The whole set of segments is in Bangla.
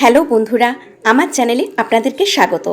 হ্যালো বন্ধুরা, আমার চ্যানেলে আপনাদেরকে স্বাগত।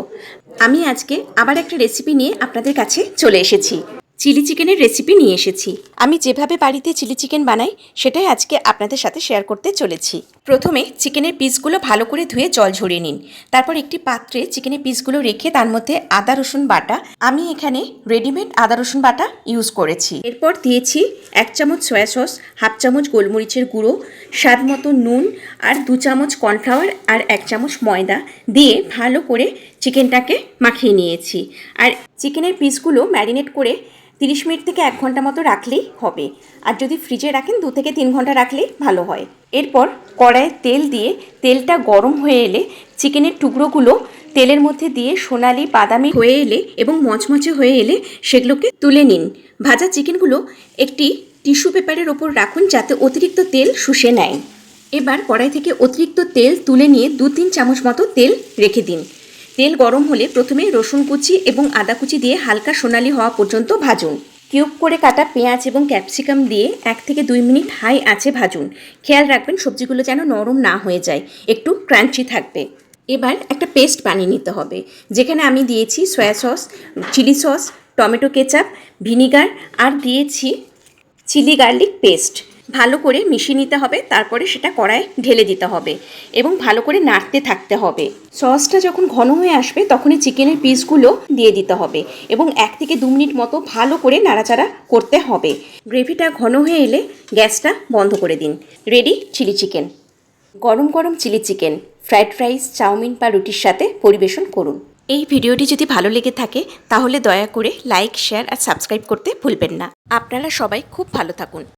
আমি আজকে আবার একটা রেসিপি নিয়ে আপনাদের কাছে চলে এসেছি। চিলি চিকেনের রেসিপি নিয়ে এসেছি। আমি যেভাবে বাড়িতে চিলি চিকেন বানাই সেটাই আজকে আপনাদের সাথে শেয়ার করতে চলেছি। প্রথমে চিকেনের পিসগুলো ভালো করে ধুয়ে জল ঝরিয়ে নিন। তারপর একটি পাত্রে চিকেনের পিসগুলো রেখে তার মধ্যে আদা রসুন বাটা আমি এখানে রেডিমেড আদা রসুন বাটা ইউজ করেছি। এরপর দিয়েছি এক চামচ সয়া সস হাফ চামচ গোলমরিচের গুঁড়ো স্বাদ মতো নুন আর দু চামচ কর্নফ্লাওয়ার আর এক চামচ ময়দা দিয়ে ভালো করে চিকেনটাকে মাখিয়ে নিয়েছি। আর চিকেনের পিসগুলো ম্যারিনেট করে তিরিশ মিনিট থেকে এক ঘণ্টা মতো রাখলেই হবে। আর যদি ফ্রিজে রাখেন, দু থেকে তিন ঘণ্টা রাখলেই ভালো হয়। এরপর কড়াইয়ে তেল দিয়ে, তেলটা গরম হয়ে এলে চিকেনের টুকরোগুলো তেলের মধ্যে দিয়ে সোনালি বাদামি হয়ে এলে এবং মচমচে হয়ে এলে সেগুলোকে তুলে নিন। ভাজা চিকেনগুলো একটি টিস্যু পেপারের ওপর রাখুন যাতে অতিরিক্ত তেল শুষে নেয়। এবার কড়াই থেকে অতিরিক্ত তেল তুলে নিয়ে দু তিন চামচ মতো তেল রেখে দিন। তেল গরম হলে প্রথমে রসুন কুচি এবং আদা কুচি দিয়ে হালকা সোনালি হওয়া পর্যন্ত ভাজুন। কিউব করে কাটা পেঁয়াজ এবং ক্যাপসিকাম দিয়ে এক থেকে দুই মিনিট হাই আছে ভাজুন। খেয়াল রাখবেন সবজিগুলো যেন নরম না হয়ে যায়, একটু ক্রাঞ্চি থাকবে। এবার একটা পেস্ট বানিয়ে নিতে হবে, যেখানে আমি দিয়েছি soya sauce, chilli sauce, tomato ketchup, vinegar আর দিয়েছি চিলি গার্লিক পেস্ট। ভালো করে মিশিয়ে নিতে হবে, তারপরে সেটা কড়ায় ঢেলে দিতে হবে এবং ভালো করে নাড়তে থাকতে হবে। সসটা যখন ঘন হয়ে আসবে, তখনই চিকেনের পিসগুলো দিয়ে দিতে হবে এবং এক থেকে দু মিনিট মতো ভালো করে নাড়াচাড়া করতে হবে। গ্রেভিটা ঘন হয়ে এলে গ্যাসটা বন্ধ করে দিন। রেডি? Chilli chicken. গরম গরম chilli chicken, fried rice, chowmein বা রুটির সাথে পরিবেশন করুন। এই ভিডিওটি যদি ভালো লেগে থাকে, তাহলে দয়া করে লাইক, শেয়ার আর সাবস্ক্রাইব করতে ভুলবেন না। আপনারা সবাই খুব ভালো থাকুন।